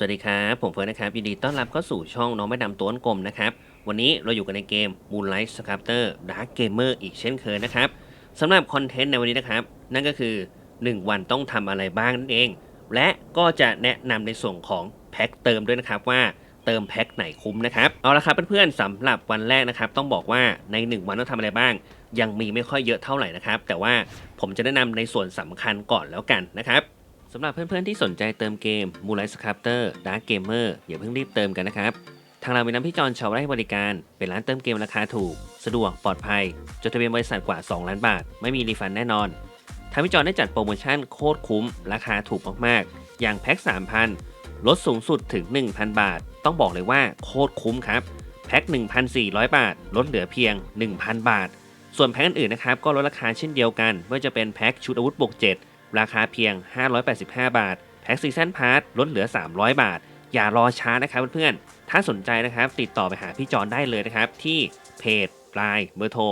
สวัสดีครับ ผมเฟิร์นนะครับยินดีต้อนรับเข้าสู่ช่องน้องไม่ดำตัวกลมนะครับ วันนี้เราอยู่กันในเกม Moonlight Sculptor Dark Gamer อีกเช่นเคยนะครับสำหรับคอนเทนต์ในวันนี้นะครับ นั่นก็คือ 1 วันต้องทำอะไรบ้างนั่นเอง และก็จะแนะนำในส่วนของแพ็คเติมด้วยนะครับว่าเติมแพ็คไหนคุ้มนะครับเอาละครับเพื่อนๆสำหรับวันแรกนะครับ ต้องบอกว่าใน 1 วันต้องทำอะไรบ้าง ยังมีไม่ค่อยเยอะเท่าไหร่นะครับ แต่ว่าผมจะแนะนำในส่วนสำคัญก่อนแล้วกันนะครับ สำหรับเพื่อนๆที่สนใจเติมเกม Moonlight Sculptor Dark Gamer อย่าเพิ่งรีบเติมกันนะครับ ทางเรามีน้ำพี่จอนชาวไร่ให้บริการ เป็นร้านเติมเกมราคาถูก สะดวกปลอดภัย จดทะเบียนบริษัทกว่า 2 ล้านบาท ไม่มีรีฟันแน่นอน ทางพี่จอนได้จัดโปรโมชั่นโคตรคุ้ม ราคาถูกมากๆ อย่างแพ็ค3,000 ลดสูงสุดถึง 1,000 บาท ต้องบอกเลยว่าโคตรคุ้มครับ แพ็ค 1,400 บาท ลดเหลือเพียง 1,000 บาท ส่วนแพ็คอื่นๆนะครับก็ลดราคาเช่นเดียวกันไม่ว่าจะเป็นแพ็คชุดอาวุธบวก7 ราคาเพียง 585 บาท แพ็คซีซันพาร์ทลดเหลือ 300 บาท อย่ารอช้านะครับเพื่อนๆ ถ้าสนใจนะครับติดต่อไปหาพี่จอนได้เลยนะครับที่เพจไลน์เบอร์โทร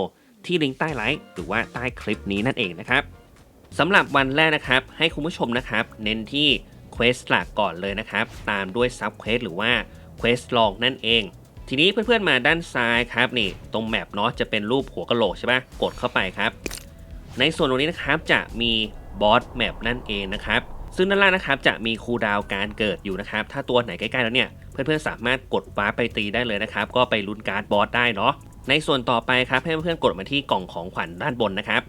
ที่ลิงก์ใต้ไลฟ์หรือว่าใต้คลิปนี้นั่นเองนะครับสำหรับวันแรกนะครับให้คุณผู้ชมนะครับเน้นที่เควสหลักก่อนเลยนะครับตามด้วยซับเควสหรือว่าเควสลองนั่นเอง ทีนี้เพื่อนๆมาด้านซ้ายครับนี่ตรงแมปเนาะจะเป็นรูปหัวกะโหลกใช่ปะกดเข้าไปครับ ในส่วนตรงนี้นะครับจะมี บอสแมปนั่นเองนะครับ ซึ่งด้านล่างนะครับจะมีคูดาวการเกิดอยู่นะครับ ถ้าตัวไหนใกล้ๆแล้วเนี่ยเพื่อนๆสามารถกดว้าร์ปไปตีได้เลยนะครับ ก็ไปลุ้นการ์ดบอสได้เนาะในส่วนต่อไปครับให้เพื่อนๆกดมาที่กล่องของขวัญด้านบนนะครับ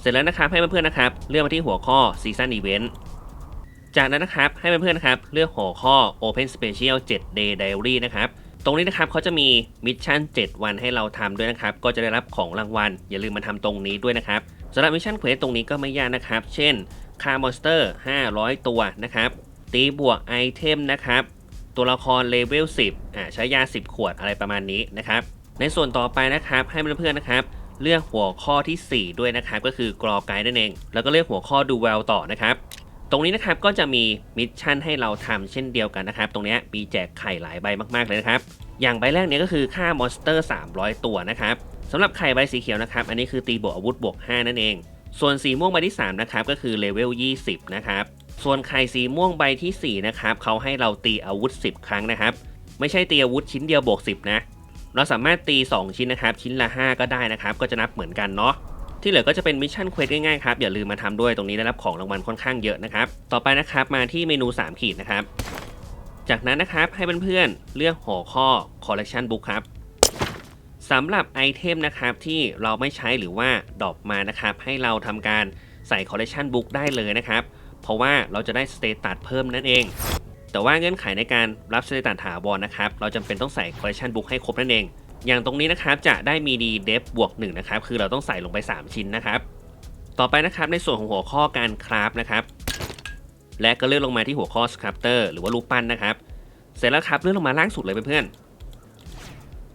เสร็จแล้วนะครับให้เพื่อนๆนะครับ เลือกมาที่หัวข้อ Season Event จากนั้นนะครับให้เพื่อนๆนะครับเลือกหัวข้อ Open Special 7 Day Diary นะครับตรงนี้นะครับเขาจะมีมิชชั่น7 วันให้เราทำด้วยนะครับ ก็จะได้รับของรางวัล อย่าลืมมาทำตรงนี้ด้วยนะครับ สำหรับมิชชั่นเควสตรงนี้ก็ไม่ยากนะครับ เช่นฆ่ามอนสเตอร์ 500 ตัวนะครับ ตีบวกไอเทมนะครับ ตัวละครเลเวล 10อ่าใช้ยา 10 ขวดอะไรประมาณนี้นะครับ ในส่วนต่อไปนะครับให้เพื่อนๆนะครับ เลือกหัวข้อที่ 4 ด้วยนะครับ ก็คือกรอไกด์นั่นเอง แล้วก็เลือกหัวข้อดูเวลต่อนะครับ ตรงนี้นะครับก็จะมีมิชชั่นให้เราทำเช่นเดียวกันนะครับ ตรงเนี้ยมีแจกไข่หลายใบมากๆเลยนะครับ อย่างใบแรกเนี้ยก็คือค่ามอนสเตอร์ 300 ตัวนะครับ สำหรับไข่ใบสีเขียวนะครับ อันนี้คือตีบวกอาวุธบวก 5 นั่นเอง ส่วนสีม่วงใบที่ 3 นะครับ ก็คือเลเวล 20 นะครับ ส่วนไข่สีม่วงใบทีสี่ 4 นะครับเขาให้เราตีอาวุธ 10 ครั้งนะครับ ไม่ใช่ตีอาวุธชิ้นเดียวบวก 10 นะ เราสามารถตี 2 ชิ้นนะครับ ชิ้นละ 5 ก็ได้นะครับ ก็จะนับเหมือนกันเนาะ ที่เหลือก็จะเป็นมิชชั่นเควสง่ายๆครับ อย่าลืมมาทำด้วย ตรงนี้ได้รับของรางวัลค่อนข้างเยอะนะครับ ต่อไปนะครับ มาที่เมนู 3 ขีดนะครับ จากนั้นนะครับให้เพื่อนๆเลือกหัวข้อ collection book ครับ สำหรับไอเทมนะครับที่เราไม่ใช้หรือว่าดรอปมานะครับ ให้เราทำการใส่ collection book ได้เลยนะครับ เพราะว่าเราจะได้สเตตัสเพิ่มนั่นเอง แต่ว่าเงื่อนไขในการรับสเตตัสถาวรนะครับ เราจำเป็นต้องใส่ collection book ให้ครบนั่นเอง อย่างตรงนี้นะครับจะได้มีดีเดฟบวก1นะครับ คือเราต้องใส่ลงไป 3 ชิ้นนะครับ ต่อไปนะครับในส่วนของหัวข้อการคราฟนะครับ และก็เลื่อนลงมาที่หัวข้อ sculptor หรือว่ารูปปั้นนะครับ เสร็จแล้วครับเลื่อนลงมาล่างสุดเลยเพื่อนๆ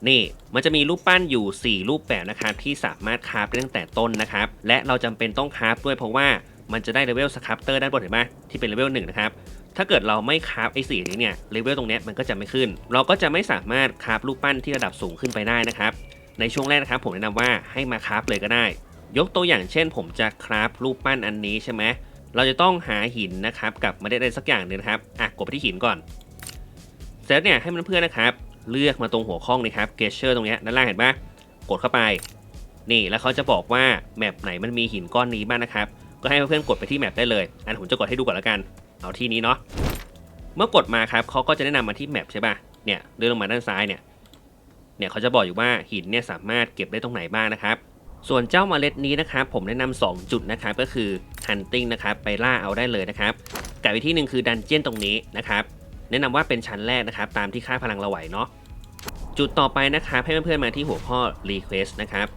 นี่มันจะมีรูปปั้นอยู่ 4 รูปแบบนะครับที่สามารถคราฟได้ตั้งแต่ต้นนะครับ และเราจำเป็นต้องคราฟด้วยเพราะว่ามันจะได้เลเวลสครับเตอร์ด้านบนเห็นไหมที่เป็นเลเวลหนึ่งนะครับถ้าเกิดเราไม่คราฟไอ้สีนี้เนี่ยเลเวลตรงนี้มันก็จะไม่ขึ้น เราก็จะไม่สามารถคราฟรูปปั้นที่ระดับสูงขึ้นไปได้นะครับ ในช่วงแรกนะครับ ผมแนะนำว่าให้มาคราฟเลยก็ได้ ยกตัวอย่างเช่น ผมจะคราฟรูปปั้นอันนี้ใช่ไหมเราจะต้องหาหินนะครับกับเมล็ดอะไรสักอย่างหนึงนะครับอะกดไปที่หินก่อนเสร็จเนี่ยให้เพื่อนๆนะครับ เลือกมาตรงหัวข้องนี่ครับเกเชอร์ตรงนี้ด้านล่างเห็นปะกดเข้าไป นี่แล้วเขาจะบอกว่าแมปไหนมันมีหินก้อนนี้บ้างนะครับ ก็ให้เพื่อนๆกดไปที่แมปได้เลย อันผมจะกดให้ดูก่อนแล้วกัน เอาที่นี้เนาะเมื่อกดมาครับเขาก็จะแนะนำมาที่แมปใช่ปะเนี่ยเลื่อนลงมาด้านซ้ายเนี่ยเนี่ยเขาจะบอกอยู่ว่าหินเนี่ยสามารถเก็บได้ตรงไหนบ้างนะครับ ส่วนเจ้าเมล็ดนี้นะครับผมแนะนำ2จุดนะครับก็คือ hunting นะครับไปล่าเอาได้เลยนะครับกับอีกที่หนึ่งคือดันเจียนตรงนี้นะครับ แนะนำว่าเป็นชั้นแรกนะครับ ตามที่ค่าพลังเราไหวเนาะจุดต่อไปนะครับให้เพื่อนๆมาที่หัวข้อ request นะครับ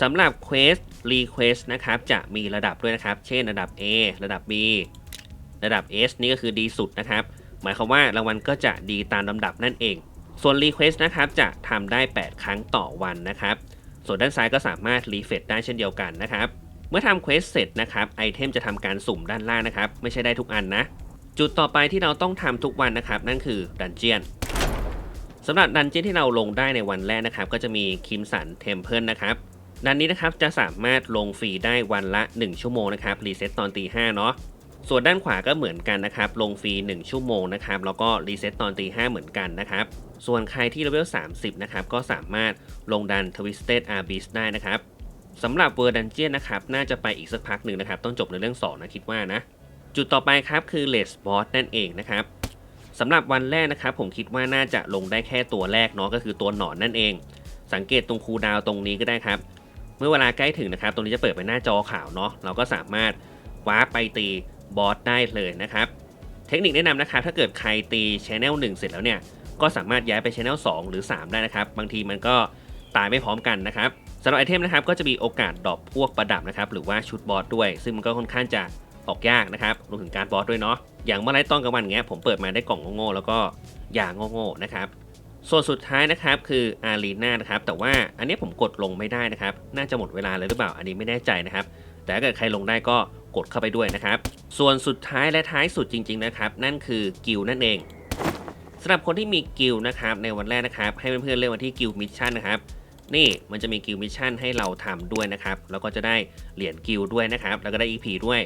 สำหรับ quest request นะครับจะมีระดับด้วยนะครับ เช่นระดับ A ระดับ B ระดับ S นี่ก็คือดีสุดนะครับ หมายความว่ารางวัลก็จะดีตามลำดับนั่นเอง ส่วน request นะครับจะทำได้ 8 ครั้งต่อวันนะครับ ส่วนด้านซ้ายก็สามารถรีเฟรชได้เช่นเดียวกันนะครับ เมื่อทำเควสเสร็จนะครับไอเทมจะทำการสุ่มด้านล่างนะครับ ไม่ใช่ได้ทุกอันนะ จุดต่อไปที่เราต้องทำทุกวันนะครับ นั่นคือดันเจียนสำหรับดันเจียนที่เราลงได้ในวันแรกนะครับ ก็จะมีคิมสันเทมเพิลนะครับดันนี้นะครับจะสามารถลงฟรีได้วันละ 1 ชั่วโมงนะครับรีเซ็ตตอนตีห้าเนาะส่วนด้านขวาก็เหมือนกันนะครับ ลงฟรี 1 ชั่วโมงนะครับ แล้วก็รีเซ็ตตอนตีห้าเหมือนกันนะครับ ส่วนใครที่เลเวล 30 นะครับ ก็สามารถลงดัน Twisted Abyss ได้นะครับสำหรับเวอร์ดันเจียนนะครับ น่าจะไปอีกสักพักหนึ่งนะครับ ต้องจบในเรื่อง 2 นะคิดว่านะ จุดต่อไปครับคือ l e s Boss นั่นเองนะครับสำหรับวันแรกนะครับผมคิดว่าน่าจะลงได้แค่ตัวแรกเนาะก็คือตัวหนอนนั่นเอง สังเกตตรงคูดาวตรงนี้ก็ได้ครับ เมื่อเวลาใกล้ถึงนะครับ ตรงนี้จะเปิดเป็นหน้าจอขาวเนาะเราก็สามารถวาร์ปไปตีบอสได้เลยนะครับ เทคนิคแนะนำนะครับถ้าเกิดใครตีชแนล1เสร็จแล้วเนี่ย ก็สามารถย้ายไปชแนล2หรือ 3 ได้นะครับ บางทีมันก็ตายไม่พร้อมกันนะครับสำหรับไอเทมนะครับก็จะมีโอกาสดรอปพวกประดับนะครับหรือว่าชุดบอสด้วย ซึ่งมันก็ค่อนข้างจะ ออกยากนะครับรวมถึงการบอสด้วยเนาะอย่างเมื่อไรต้อนกลางวันเงี้ยผมเปิดมาได้กล่องโง่ๆแล้วก็อย่างโง่ๆนะครับส่วนสุดท้ายนะครับคืออารีนานะครับแต่ว่าอันนี้ผมกดลงไม่ได้นะครับ น่าจะหมดเวลาเลยหรือเปล่าอันนี้ไม่แน่ใจนะครับ แต่ถ้าเกิดใครลงได้ก็กดเข้าไปด้วยนะครับ ส่วนสุดท้ายและท้ายสุดจริง ๆนะครับ นั่นคือกิลนั่นเองสำหรับคนที่มีกิลนะครับในวันแรกนะครับ ให้เพื่อนๆเลือกมาที่กิลมิชชั่นนะครับนี่มันจะมีกิลมิชชั่นให้เราทำด้วยนะครับ แล้วก็จะได้เหรียญกิลด้วยนะครับ แล้วก็ได้ EP ด้วย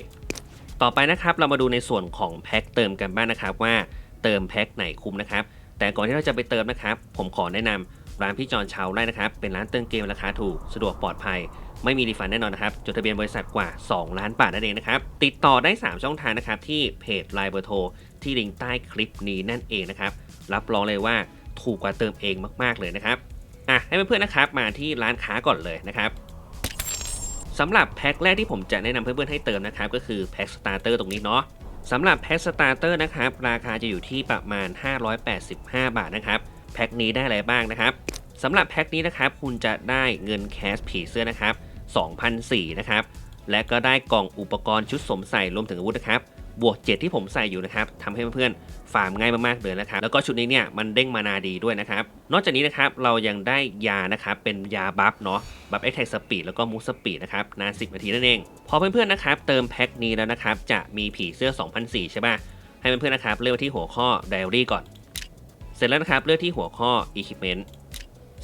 ต่อไปนะครับเรามาดูในส่วนของแพ็คเติมกันบ้างนะครับว่าเติมแพ็คไหนคุ้มนะครับ แต่ก่อนที่เราจะไปเติมนะครับ ผมขอแนะนำร้านพี่จอนชาวไร่นะครับ เป็นร้านเติมเกมราคาถูกสะดวกปลอดภัย ไม่มีรีฟันแน่นอนนะครับ จดทะเบียนบริษัทกว่า 2 ล้านบาทนั่นเองนะครับ ติดต่อได้ 3 ช่องทางนะครับ ที่เพจไลน์เบอร์โทรที่ลิงก์ใต้คลิปนี้นั่นเองนะครับ รับรองเลยว่าถูกกว่าเติมเองมาก ๆเลยนะครับอะให้เพื่อนๆนะครับมาที่ร้านค้าก่อนเลยนะครับ สำหรับแพ็คแรกที่ผมจะแนะนำเพื่อนๆให้เติมนะครับก็คือแพ็คสตาร์เตอร์ตรงนี้เนาะสำหรับแพ็คสตาร์เตอร์นะครับราคาจะอยู่ที่ประมาณ 585 บาทนะครับแพ็คนี้ได้อะไรบ้างนะครับสำหรับแพ็คนี้นะครับคุณจะได้เงินแคสผีเสื้อนะครับ2,004นะครับและก็ได้กล่องอุปกรณ์ชุดสมใส่รวมถึงอาวุธนะครับ บวก 7 ที่ผมใส่อยู่นะครับทำให้เพื่อนๆฟาร์มง่ายมากๆเลยนะครับแล้วก็ชุดนี้เนี่ยมันเด้งมานาดีด้วยนะครับนอกจากนี้นะครับเรายังได้ยานะครับเป็นยาบัฟเนาะบัฟเอ็กแท็กสปีดแล้วก็มูสปีดนะครับนาน10 นาทีนั่นเองพอเพื่อนๆนะครับเติมแพ็คนี้แล้วนะครับจะมีผีเสื้อ2,004ใช่ป่ะให้เพื่อนๆนะครับเลือกที่หัวข้อ Diary ก่อน เสร็จแล้วนะครับเลือกที่หัวข้อ Equipment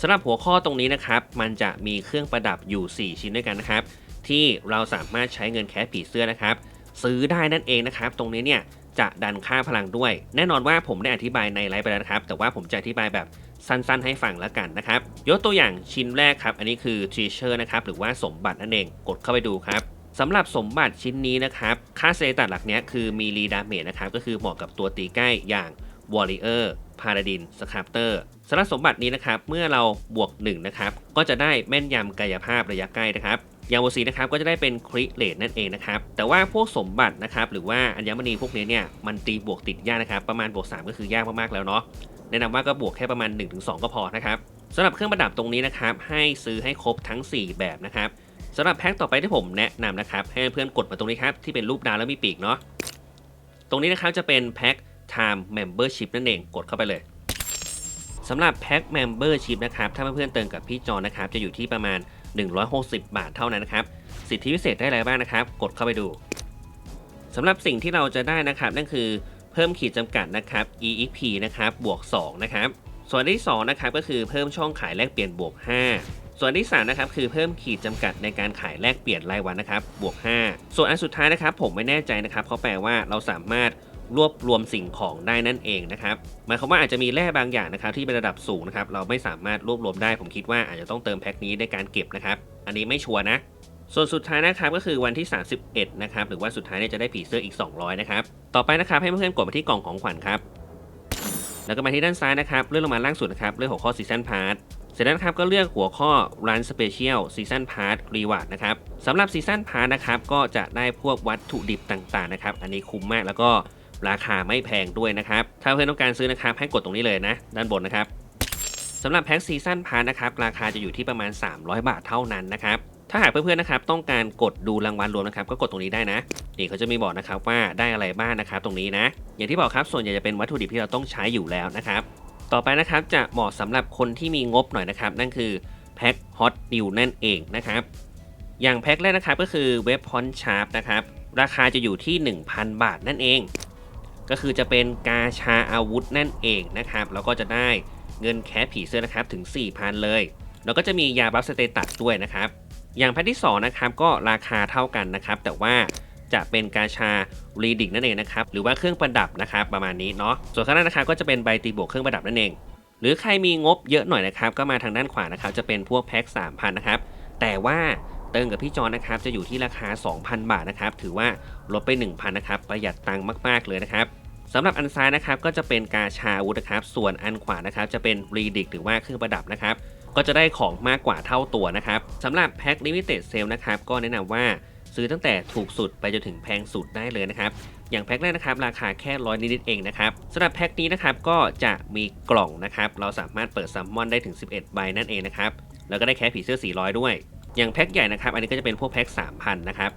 สำหรับหัวข้อตรงนี้นะครับ มันจะมีเครื่องประดับอยู่ 4 ชิ้นด้วยกันนะครับ ที่เราสามารถใช้เงินแคสผีเสื้อนะครับ ซื้อได้นั่นเองนะครับ ตรงนี้เนี่ยจะดันค่าพลังด้วย แน่นอนว่าผมได้อธิบายในไลฟ์ไปแล้วนะครับ แต่ว่าผมจะอธิบายแบบสั้นๆให้ฟังแล้วกันนะครับ ยกตัวอย่างชิ้นแรกครับ อันนี้คือ treasure นะครับ หรือว่าสมบัตินั่นเอง กดเข้าไปดูครับสำหรับสมบัติชิ้นนี้นะครับ ค่าเซตัดหลักเนี้ยคือมีรีดาเมจนะครับ ก็คือเหมาะกับตัวตีใกล้อย่าง warrior paladin sculptor สำหรับสมบัตินี้นะครับ เมื่อเราบวก1นะครับ ก็จะได้แม่นยำกายภาพระยะใกล้นะครับ ยางโวซีนะครับก็จะได้เป็นคริเลตนั่นเองนะครับแต่ว่าพวกสมบัตินะครับหรือว่าอัญมณีพวกนี้เนี่ยมันตีบวกติดยากนะครับประมาณบวก3ก็คือยากมากๆแล้วเนาะแนะนำว่าก็บวกแค่ประมาณ 1-2 ก็พอนะครับสำหรับเครื่องประดับตรงนี้นะครับให้ซื้อให้ครบทั้ง 4 แบบนะครับสำหรับแพ็คต่อไปที่ผมแนะนำนะครับให้เพื่อนกดมาตรงนี้ครับที่เป็นรูปดาวแล้วมีปีกเนาะตรงนี้นะครับจะเป็นแพ็ค Time Membership นั่นเองกดเข้าไปเลยสำหรับแพ็ค Membership นะครับถ้าเพื่อนๆเติมกับพี่จอนะครับจะอยู่ที่ประมาณ 160 บาทเท่านั้นนะครับ สิทธิพิเศษได้อะไรบ้างนะครับ กดเข้าไปดูสำหรับสิ่งที่เราจะได้นะครับ นั่นคือเพิ่มขีดจำกัดนะครับ EXP นะครับบวก 2 นะครับ ส่วนที่2นะครับก็คือเพิ่มช่องขายแลกเปลี่ยนบวก 5 ส่วนที่3นะครับคือเพิ่มขีดจำกัดในการขายแลกเปลี่ยนรายวันนะครับบวก 5 ส่วนอันสุดท้ายนะครับ ผมไม่แน่ใจนะครับเขาแปลว่าเราสามารถ รวบรวมสิ่งของได้นั่นเองนะครับหมายความว่าอาจจะมีแร่บางอย่างนะครับที่เป็นระดับสูงนะครับเราไม่สามารถรวบรวมได้ผมคิดว่าอาจจะต้องเติมแพ็คนี้ในการเก็บนะครับ อันนี้ไม่ชัวร์นะ ส่วนสุดท้ายนะครับก็คือวันที่ 31 นะครับหรือว่าสุดท้ายเนี่ยจะได้ผีเสื้ออีก 200 นะครับ ต่อไปนะครับให้เพื่อนๆกดมาที่กล่องของขวัญครับแล้วก็มาที่ด้านซ้ายนะครับเลื่อนลงมาล่างสุดนะครับเลือกหัวข้อ Season Pass เสร็จแล้วนะครับก็เลือกหัวข้อ Run Special Season Pass Reward นะครับสำหรับ Season Pass นะครับก็จะได้พวกวัตถุดิบต่างๆนะครับ อันนี้คุ้มมากแล้วก็ ราคาไม่แพงด้วยนะครับ ถ้าเพื่อนต้องการซื้อนะครับให้กดตรงนี้เลยนะ ด้านบนนะครับสำหรับแพ็กซีซั่นพาร์นะครับราคาจะอยู่ที่ประมาณ 300 บาทเท่านั้นนะครับถ้าหากเพื่อนๆนะครับต้องการกดดูรางวัลรวมนะครับก็กดตรงนี้ได้นะนี่เขาจะมีบอกนะครับว่าได้อะไรบ้างนะครับตรงนี้นะ อย่างที่บอกครับส่วนใหญ่จะเป็นวัตถุดิบที่เราต้องใช้อยู่แล้วนะครับต่อไปนะครับจะเหมาะสำหรับคนที่มีงบหน่อยนะครับนั่นคือแพ็คฮอตดิวนั่นเองนะครับอย่างแพ็คแรกนะครับก็คือเว็บพอนชาร์ปนะครับราคาจะอยู่ที่ 1,000 บาทนั่นเอง ก็คือจะเป็นกาชาอาวุธนั่นเองนะครับแล้วก็จะได้เงินแคสผีเสื้อนะครับถึง 4,000 เลย แล้วก็จะมียาบัฟสเตตัสด้วยนะครับ อย่างแพ็ที่2นะครับก็ราคาเท่ากันนะครับ แต่ว่าจะเป็นกาชารีดิกนั่นเองนะครับหรือว่าเครื่องประดับนะครับประมาณนี้เนาะส่วนข้างหน้านะครับก็จะเป็นใบตีบวกเครื่องประดับนั่นเอง หรือใครมีงบเยอะหน่อยนะครับก็มาทางด้านขวานะครับจะเป็นพวกแพ็ค3,000นะครับแต่ว่า เติมกับพี่จอนนะครับจะอยู่ที่ราคา 2,000 บาทนะครับถือว่าลดไป 1,000นะครับประหยัดตังค์มากๆเลยนะครับสำหรับอันซ้ายนะครับก็จะเป็นกาชาอาวุธนะครับส่วนอันขวานะครับจะเป็นรีดิกหรือว่าเครื่องประดับนะครับก็จะได้ของมากกว่าเท่าตัวนะครับสำหรับแพ็คลิมิเต็ดเซลนะครับก็แนะนำว่าซื้อตั้งแต่ถูกสุดไปจนถึงแพงสุดได้เลยนะครับอย่างแพ็คแรกนะครับราคาแค่ร้อยนิดๆเองนะครับสำหรับแพ็คนี้นะครับก็จะมีกล่องนะครับเราสามารถเปิดซัมมอนได้ถึง 11 ใบนั่นเองนะครับแล้วก็ได้แค่ผีเสื้อ 400 ด้วย อย่างแพ็คใหญ่นะครับ อันนี้ก็จะเป็นพวกแพ็ค3,000 นะครับ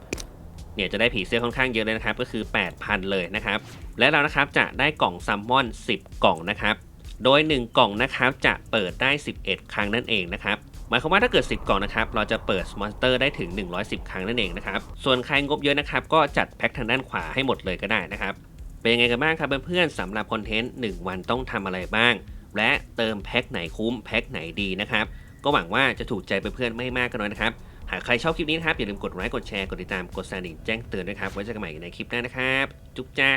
เนี่ยจะได้ผีเสื้อค่อนข้างเยอะเลยนะครับ ก็คือ 8,000 เลยนะครับ และเรานะครับจะได้กล่องซัมมอน 10 กล่องนะครับ โดย 1 กล่องนะครับจะเปิดได้ 11 ครั้งนั่นเองนะครับ หมายความว่าถ้าเกิด 10 กล่องนะครับ เราจะเปิดมอนสเตอร์ได้ถึง 110 ครั้งนั่นเองนะครับ ส่วนใครงบเยอะนะครับ ก็จัดแพ็คทางด้านขวาให้หมดเลยก็ได้นะครับ เป็นยังไงกันบ้างครับเพื่อนๆสำหรับคอนเทนต์1วันต้องทำอะไรบ้าง และเติมแพ็คไหนคุ้มแพ็คไหนดีนะครับ ก็หวังว่าจะถูกใจเพื่อนๆไม่มากก็น้อยนะครับหากใครชอบคลิปนี้นะครับอย่าลืมกดไลค์กดแชร์กดติดตามกดสั่นดิ่งแจ้งเตือนด้วยครับไว้เจอกันใหม่ในคลิปหน้านะครับ จุ๊บจ้า